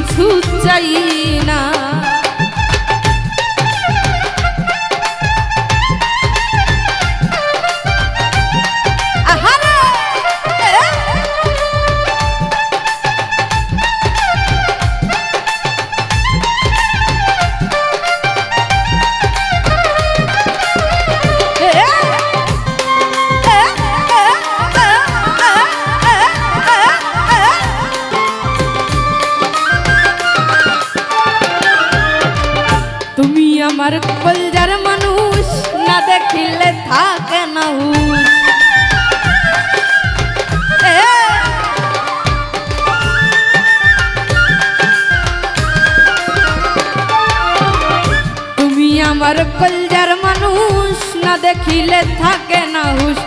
কিছু আমার কলজার মানুষ, না দেখিলে থাকে না তুমি আমার কলজার মানুষ, না দেখিলে থাকে না হুশ।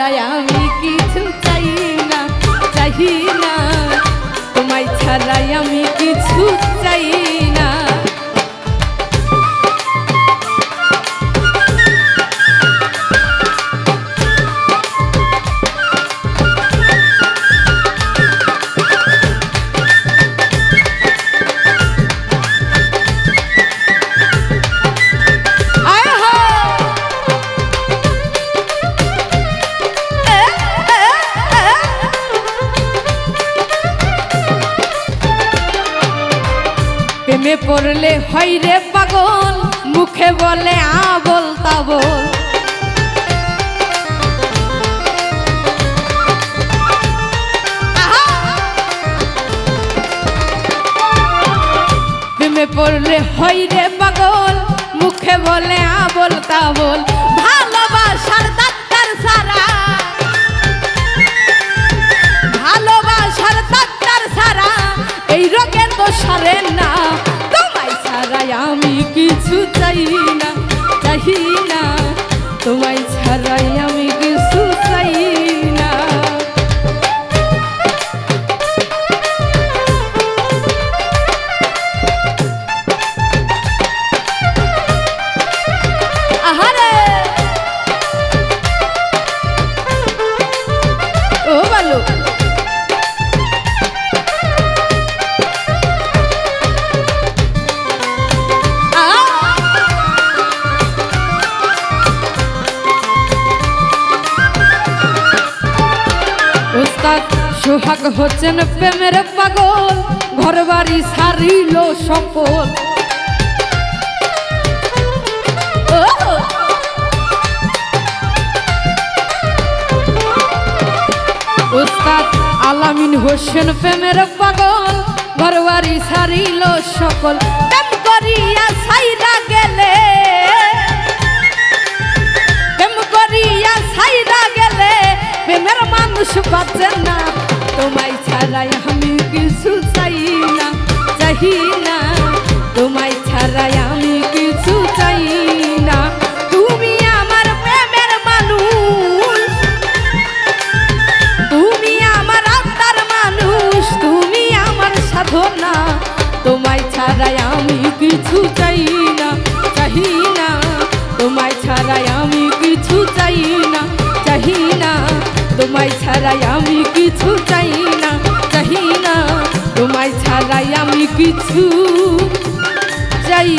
তোমায় ছাড়াই আমি প্রেমে পড়লে হয় রে পাগল, মুখে বলে আবল তাবল! প্রেমে পড়লে হয় রে পাগল, মুখে বলে আবল তাবল। ভালোবাসার ডাক্তার সারা। ভালোবাসার ডাক্তার সারা। এই রোগের তো সারে না সোহাগ হচ্ছেন প্রেমের পাগল ঘর বাড়ি সারিল সকল আলামিন হোসেন প্রেমের পাগল ঘর বাড়ি সারিল সকল কিছু চাই না চাই না তোমায় ছাড়াই আমি কিছু চাই না তুমি আমার প্রেমের মানুষ। তুমি আমার আত্মার মানুষ। তুমি আমার সাধনা। তোমায় ছাড়াই আমি কিছু চাই না চাই না তোমায় ছাড়াই আমি কিছু চাই না চাই না তোমায় ছাড়াই আমি কিছু চাই না তোমায় ছাড়াই আমি কিছু চাই